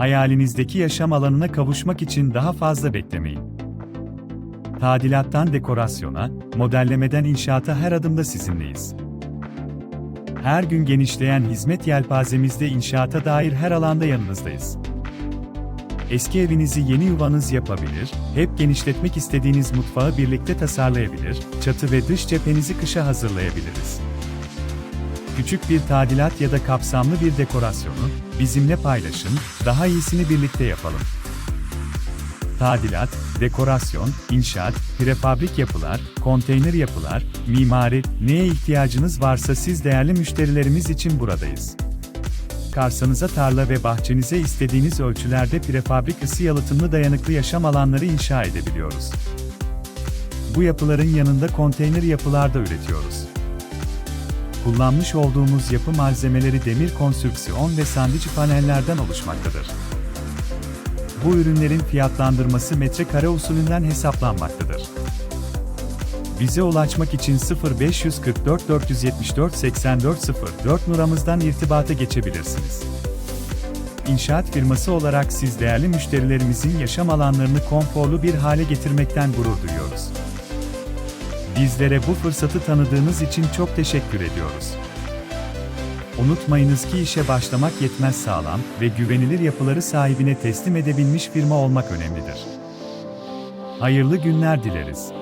Hayalinizdeki yaşam alanına kavuşmak için daha fazla beklemeyin. Tadilattan dekorasyona, modellemeden inşaata her adımda sizinleyiz. Her gün genişleyen hizmet yelpazemizde inşaata dair her alanda yanınızdayız. Eski evinizi yeni yuvanız yapabilir, hep genişletmek istediğiniz mutfağı birlikte tasarlayabilir, çatı ve dış cephenizi kışa hazırlayabiliriz. Küçük bir tadilat ya da kapsamlı bir dekorasyonu bizimle paylaşın, daha iyisini birlikte yapalım. Tadilat, dekorasyon, inşaat, prefabrik yapılar, konteyner yapılar, mimari, neye ihtiyacınız varsa siz değerli müşterilerimiz için buradayız. Karsanıza tarla ve bahçenize istediğiniz ölçülerde prefabrik ısı yalıtımlı dayanıklı yaşam alanları inşa edebiliyoruz. Bu yapıların yanında konteyner yapılar da üretiyoruz. Kullanmış olduğumuz yapı malzemeleri demir konstrüksiyon ve sandviç panellerden oluşmaktadır. Bu ürünlerin fiyatlandırması metrekare usulünden hesaplanmaktadır. Bize ulaşmak için 0544 474 8404 numaramızdan irtibata geçebilirsiniz. İnşaat firması olarak siz değerli müşterilerimizin yaşam alanlarını konforlu bir hale getirmekten gurur duyuyoruz. Bizlere bu fırsatı tanıdığınız için çok teşekkür ediyoruz. Unutmayınız ki işe başlamak yetmez sağlam ve güvenilir yapıları sahibine teslim edebilmiş firma olmak önemlidir. Hayırlı günler dileriz.